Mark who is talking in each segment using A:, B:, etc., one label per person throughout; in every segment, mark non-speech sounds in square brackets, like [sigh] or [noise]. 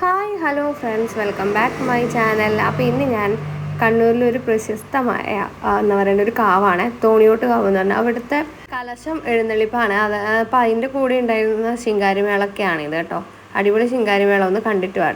A: Hi hello friends. Welcome back to my channel. അപ്പോൾ ഇന്ന് ഞാൻ കണ്ണൂരിലൊരു പ്രശസ്തമായ എന്ന് പറയുന്ന ഒരു കാവാണ്. തോണിയോട്ട് കാവ് എന്ന് പറഞ്ഞാൽ അവിടുത്തെ കലശം എഴുന്നള്ളിപ്പാണ്. അത് അപ്പോൾ അതിന്റെ കൂടെ ഉണ്ടായിരുന്ന ശിങ്കാരിമേളൊക്കെയാണ് ഇത് കേട്ടോ. അടിപൊളി ശിങ്കാരിമേള ഒന്ന് കണ്ടിട്ട് വാ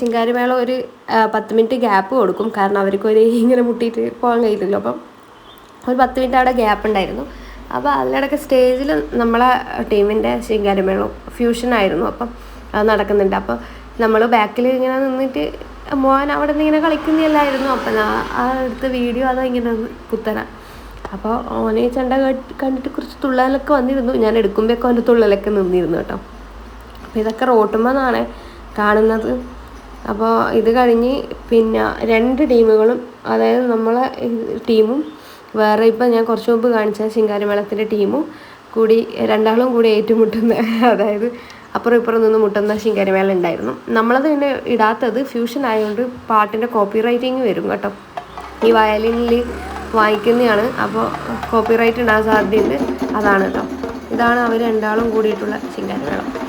A: ശിങ്കാരിമേളം ഒരു പത്ത് മിനിറ്റ് ഗ്യാപ്പ് കൊടുക്കും. കാരണം അവർക്ക് ഒരു [laughs] ഇങ്ങനെ മുട്ടിയിട്ട് പോകാൻ കഴിയില്ലല്ലോ. അപ്പം ഒരു പത്ത് മിനിറ്റ് അവിടെ ഗ്യാപ്പ് ഉണ്ടായിരുന്നു. അപ്പോൾ അതിനിടയ്ക്ക് സ്റ്റേജിൽ നമ്മളെ ടീമിന്റെ ഫ്യൂഷൻ ആയിരുന്നു. അപ്പം അത് നടക്കുന്നുണ്ട്. അപ്പോൾ നമ്മൾ ബാക്കിൽ ഇങ്ങനെ നിന്നിട്ട് മോൻ അവിടെ നിന്ന് ഇങ്ങനെ കളിക്കുന്നതല്ലായിരുന്നു. അപ്പം ആ എടുത്ത വീഡിയോ അതാ ഇങ്ങനെ കുത്തന അപ്പോൾ ഓനെ ചെണ്ട കണ്ടിട്ട് കുറച്ച് തുള്ളലൊക്കെ വന്നിരുന്നു. ഞാൻ എടുക്കുമ്പോഴൊക്കെ അവന്റെ തുള്ളലൊക്കെ നിന്നിരുന്നു കേട്ടോ. അപ്പോൾ ഇതൊക്കെ റോട്ടുമ്പോൾ നിന്നാണ് കാണുന്നത്. അപ്പോൾ ഇത് കഴിഞ്ഞ് പിന്നെ രണ്ട് ടീമുകളും അതായത് നമ്മളെ ടീമും വേറെ ഇപ്പം ഞാൻ കുറച്ച് മുമ്പ് കാണിച്ച ശിങ്കാരിമേളത്തിന്റെ ടീമും കൂടി രണ്ടാളും കൂടി ഏറ്റുമുട്ടുന്ന അതായത് അപ്പുറം ഇപ്പുറം നിന്ന് മുട്ടുന്ന ശിങ്കാരിമേള ഉണ്ടായിരുന്നു. നമ്മളത് പിന്നെ ഇടാത്തത് ഫ്യൂഷൻ ആയതുകൊണ്ട് പാട്ടിന്റെ കോപ്പി റൈറ്റിങ് വരും കേട്ടോ. ഈ വയലിനിൽ വായിക്കുന്നതാണ് അപ്പോൾ കോപ്പി റൈറ്റ് ഉണ്ടാകാൻ സാധ്യതയുണ്ട്. അതാണ് കേട്ടോ. ഇതാണ് അവർ രണ്ടാളും കൂടിയിട്ടുള്ള ശിങ്കാരിമേളം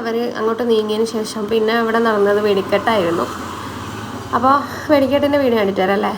A: അവർ അങ്ങോട്ട് നീങ്ങിയതിന് ശേഷം പിന്നെ അവിടെ നടന്നത് വെടിക്കെട്ടായിരുന്നു. അപ്പോൾ വെടിക്കെട്ടിന്റെ വീഡിയോ കണ്ടിട്ട് അല്ലേ?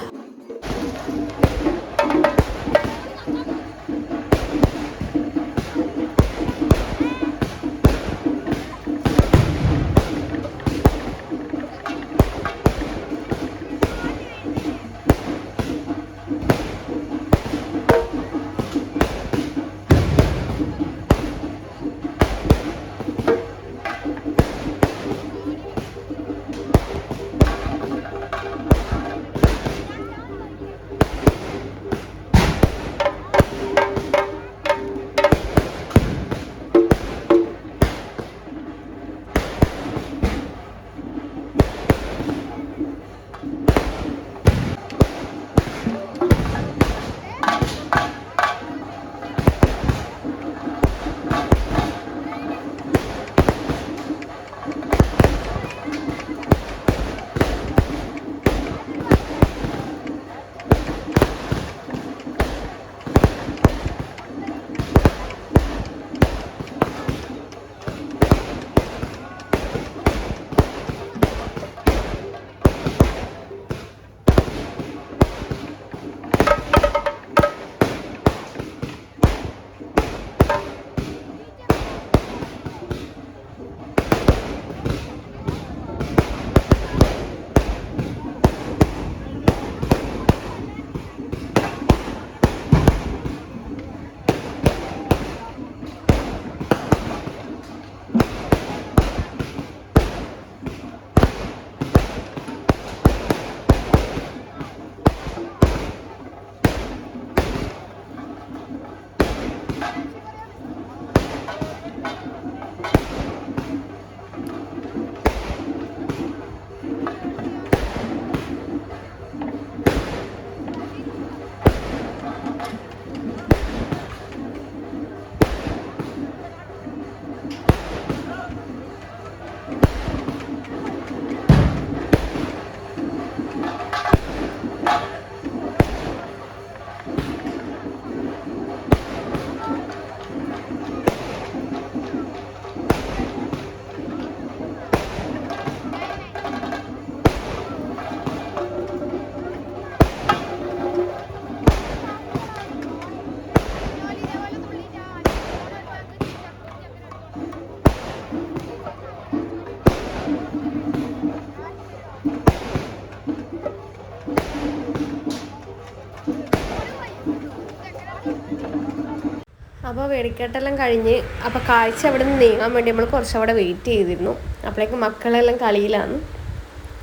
A: വെടിക്കെട്ടെല്ലാം കഴിഞ്ഞ് അപ്പോൾ കാഴ്ച അവിടെ നിന്ന് നീങ്ങാൻ വേണ്ടി നമ്മൾ കുറച്ചവിടെ വെയിറ്റ് ചെയ്തിരുന്നു. അപ്പോഴേക്കും മക്കളെല്ലാം കളിയിലാണ്.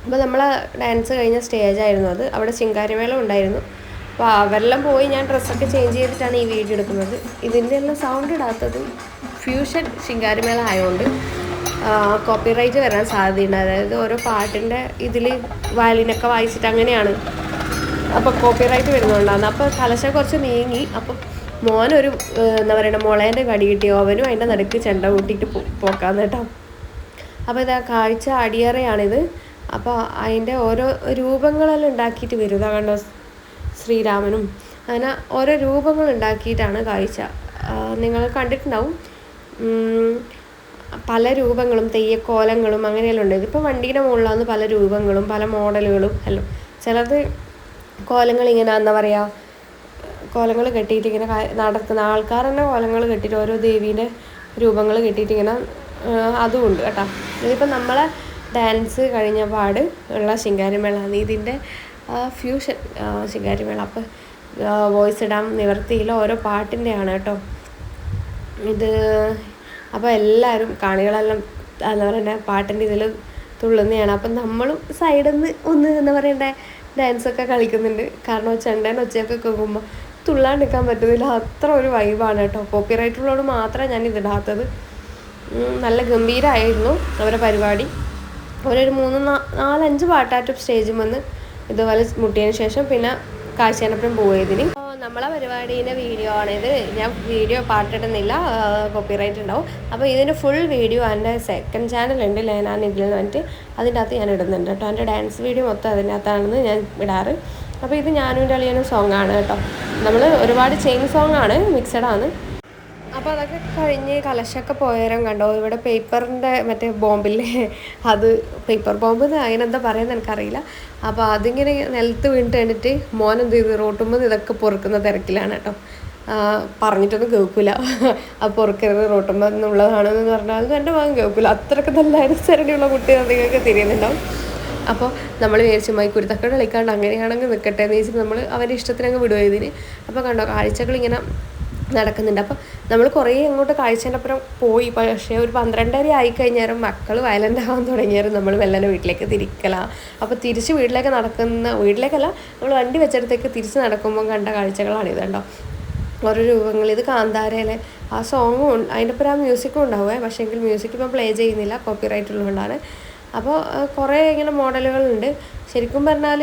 A: അപ്പോൾ നമ്മൾ ഡാൻസ് കഴിഞ്ഞ സ്റ്റേജായിരുന്നു അത്. അവിടെ ചിങ്കാരിമേളം ഉണ്ടായിരുന്നു. അപ്പോൾ അവരെല്ലാം പോയി ഞാൻ ഡ്രസ്സൊക്കെ ചേഞ്ച് ചെയ്തിട്ടാണ് ഈ വീഡിയോ എടുക്കുന്നത്. ഇതിന്റെ എല്ലാം സൗണ്ട് ഇടാത്തത് ഫ്യൂഷൻ ശിങ്കാരിമേള ആയതുകൊണ്ട് കോപ്പിറൈറ്റ് വരാൻ സാധ്യതയുണ്ട്. അതായത് ഓരോ പാട്ടിന്റെ ഇതിൽ വയലിനൊക്കെ വായിച്ചിട്ട് അങ്ങനെയാണ്. അപ്പോൾ കോപ്പിറൈറ്റ് വരുന്നുണ്ടാകുന്നത് അപ്പോൾ കലശം കുറച്ച് നീങ്ങി. അപ്പം മോനൊരു എന്താ പറയുക മുളേന്റെ കടി കിട്ടി അവനും അതിന്റെ നടുക്ക് ചെണ്ട കൂട്ടിയിട്ട് പോക്കാന്ന് കേട്ടോ. അപ്പോൾ ഇതാ കാഴ്ച അടിയറയാണിത്. അപ്പോൾ അതിന്റെ ഓരോ രൂപങ്ങളെല്ലാം ഉണ്ടാക്കിയിട്ട് വരും. കണ്ടോ ശ്രീരാമനും. അങ്ങനെ ഓരോ രൂപങ്ങൾ ഉണ്ടാക്കിയിട്ടാണ് കാഴ്ച നിങ്ങൾ കണ്ടിട്ടുണ്ടാവും. പല രൂപങ്ങളും തെയ്യക്കോലങ്ങളും അങ്ങനെയെല്ലാം ഉണ്ട്. ഇതിപ്പോൾ വണ്ടീന്റെ മുകളിലാണ് പല രൂപങ്ങളും പല മോഡലുകളും എല്ലാം. ചിലത് കോലങ്ങൾ ഇങ്ങനെ എന്താ പറയുക കോലങ്ങൾ കെട്ടിയിട്ട് ഇങ്ങനെ നടക്കുന്ന ആൾക്കാർ തന്നെ കോലങ്ങൾ കെട്ടിയിട്ട് ഓരോ ദേവീന്റെ രൂപങ്ങൾ കെട്ടിയിട്ട് ഇങ്ങനെ അതുമുണ്ട് കേട്ടോ. ഇതിപ്പോൾ നമ്മളെ ഡാൻസ് കഴിഞ്ഞ പാട് ഉള്ള ശിങ്കാരിമേള ഇതിന്റെ ഫ്യൂഷൻ ശിങ്കാരിമേള. അപ്പോൾ വോയിസ് ഇടാൻ നിവർത്തിയില്ല ഓരോ പാട്ടിന്റെയാണ് കേട്ടോ. ഇത് അപ്പോൾ എല്ലാവരും കാണികളെല്ലാം എന്താ പറയണ്ടേ പാട്ടിന്റെ ഇതിൽ തുള്ളുന്നതാണ്. അപ്പം നമ്മളും സൈഡിൽ നിന്ന് ഒന്ന് എന്താ പറയണ്ടേ ഡാൻസൊക്കെ കളിക്കുന്നുണ്ട്. കാരണം ചെണ്ടേന്റെ ഒച്ചയൊക്കെ കേൾക്കുമ്പോൾ തുള്ളാണ്ടിരിക്കാൻ പറ്റുന്നില്ല അത്ര ഒരു വൈബാണ് കേട്ടോ. കോപ്പിറൈറ്റ് ഉള്ളതുകൊണ്ട് മാത്രമേ ഞാൻ ഇതിടാത്തത് നല്ല ഗംഭീരമായിരുന്നു അവരുടെ പരിപാടി. അവരൊരു മൂന്ന് നാലഞ്ച് പാട്ടാറ്റും സ്റ്റേജിൽ വന്ന് ഇതുപോലെ മുട്ടിയതിന് ശേഷം പിന്നെ കാശിയാനപ്പുറം പോയതിന്. നമ്മളെ പരിപാടീന്റെ വീഡിയോ ആണിത് ഞാൻ വീഡിയോ പാട്ടിടുന്നില്ല. കോപ്പിറൈറ്റ് ഉണ്ടാവും. അപ്പോൾ ഇതിന്റെ ഫുൾ വീഡിയോ എന്റെ സെക്കൻഡ് ചാനലുണ്ട് ലേനാൻ ഇതിൽ വന്നിട്ട് അതിന്റെ അകത്ത് ഞാൻ ഇടുന്നുണ്ട് കേട്ടോ. എന്റെ ഡാൻസ് വീഡിയോ മൊത്തം അതിന്റെ അകത്താണെന്ന് ഞാൻ ഇടാറ്. അപ്പോൾ ഇത് ഞാനും അളിയനും ആണ് കേട്ടോ. നമ്മൾ ഒരുപാട് ചെയിൻ മിക്സഡ് ആണ് അപ്പോൾ അതൊക്കെ കഴിഞ്ഞ് കലശമൊക്കെ പോയേരം കണ്ടോ? ഇവിടെ പേപ്പറിന്റെ മറ്റേ ബോംബില്ലേ? അത് പേപ്പർ ബോംബ് അതിനെന്താ പറയുന്നത് എനിക്കറിയില്ല. അപ്പോൾ അതിങ്ങനെ നിലത്ത് വീണിട്ട് കണ്ടിട്ട് മോൻ എന്ത് ചെയ്തു? റോട്ടുമ്പോൾ ഇതൊക്കെ പൊറുക്കുന്ന തിരക്കിലാണ് കേട്ടോ. പറഞ്ഞിട്ടൊന്നും കേൾക്കില്ല ആ പൊറുക്കരുത് റോട്ടുമ്പോൾ എന്നുള്ളതാണെന്ന് പറഞ്ഞാൽ എന്റെ മകൻ കേൾക്കില്ല അത്രയ്ക്ക് നല്ല അനുസരണയുള്ള കുട്ടികൾ നിങ്ങൾക്ക് തിരിയുന്നുണ്ടാവും. അപ്പോൾ നമ്മൾ വിചാരിച്ചു മൈ കുരുത്തക്കട കളിക്കാണ്ട് അങ്ങനെയാണെങ്കിൽ നിൽക്കട്ടെ എന്ന് വെച്ചിട്ട് നമ്മൾ അവന്റെ ഇഷ്ടത്തിനങ്ങ് വിടുക ഇതിന്. അപ്പോൾ കണ്ടോ കാഴ്ചകൾ ഇങ്ങനെ നടക്കുന്നുണ്ട്. അപ്പോൾ നമ്മൾ കുറേ അങ്ങോട്ട് കാഴ്ചേന്റെ അപ്പുറം പോയി. പക്ഷേ ഒരു പന്ത്രണ്ടര ആയി കഴിഞ്ഞാലും മക്കൾ വയലന്റ് ആവാൻ തുടങ്ങിയാലും നമ്മൾ മെല്ലനെ വീട്ടിലേക്ക് തിരിക്കല. അപ്പോൾ തിരിച്ച് വീട്ടിലേക്ക് നടക്കുന്ന വീട്ടിലേക്കല്ല നമ്മൾ വണ്ടി വെച്ചിടത്തേക്ക് തിരിച്ച് നടക്കുമ്പോൾ കണ്ട കാഴ്ചകളാണ് ഇതുണ്ടോ ഓരോ രൂപങ്ങൾ ഇത് കാന്താരയിലെ ആ സോങ്ങും അതിന്റെ ഒപ്പം ആ മ്യൂസിക്കും ഉണ്ടാവുമേ പക്ഷേ എങ്കിൽ മ്യൂസിക് ഇപ്പോൾ പ്ലേ ചെയ്യുന്നില്ല. കോപ്പി റൈറ്റ് ഉള്ളതുകൊണ്ടാണ്. അപ്പോൾ കുറേ ഇങ്ങനെ മോഡലുകളുണ്ട്. ശരിക്കും പറഞ്ഞാൽ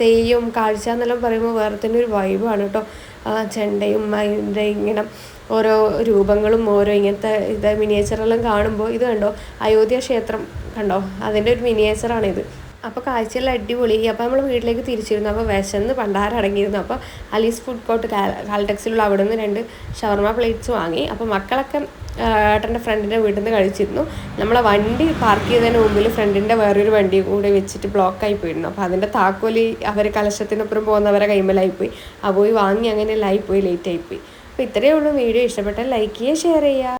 A: തെയ്യം കാഴ്ച എന്നെല്ലാം പറയുമ്പോൾ വേറെ തന്നെ ഒരു വൈബാണ് കേട്ടോ. ചെണ്ടയും അതിന്റെ ഇങ്ങനെ ഓരോ രൂപങ്ങളും ഓരോ ഇങ്ങനത്തെ ഇത് മിനിയേച്ചറെല്ലാം കാണുമ്പോൾ ഇത് കണ്ടോ? അയോധ്യ ക്ഷേത്രം കണ്ടോ? അതിന്റെ ഒരു മിനിയേച്ചറാണിത് അപ്പോൾ കാഴ്ചയെല്ലാം അടിപൊളി. അപ്പോൾ നമ്മൾ വീട്ടിലേക്ക് തിരിച്ചിരുന്നു. അപ്പോൾ വിശന്ന് പണ്ടാരം അടങ്ങിയിരുന്നു. അപ്പോൾ അലീസ് ഫുഡ് കോർട്ട് കാൽടെക്സിലുള്ള അവിടെ നിന്ന് രണ്ട് ഷവർമ പ്ലേറ്റ്സ് വാങ്ങി. അപ്പോൾ മക്കളൊക്കെ ഏട്ടന്റെ ഫ്രണ്ടിന്റെ വീട്ടിൽ നിന്ന് കഴിച്ചിരുന്നു. നമ്മളെ വണ്ടി പാർക്ക് ചെയ്തതിന് മുമ്പിൽ ഫ്രണ്ടിന്റെ വേറൊരു വണ്ടി കൂടെ വെച്ചിട്ട് ബ്ലോക്കായി പോയിരുന്നു. അപ്പോൾ അതിന്റെ താക്കോലി അവർ കലശത്തിനപ്പുറം പോകുന്നവരെ കൈമലായിപ്പോയി. ആ പോയി വാങ്ങി അങ്ങനെ ലേറ്റ് പോയി അപ്പോൾ ഇത്രയേ ഉള്ളൂ വീഡിയോ. ഇഷ്ടപ്പെട്ടാൽ ലൈക്ക് ചെയ്യുക ഷെയർ ചെയ്യുക.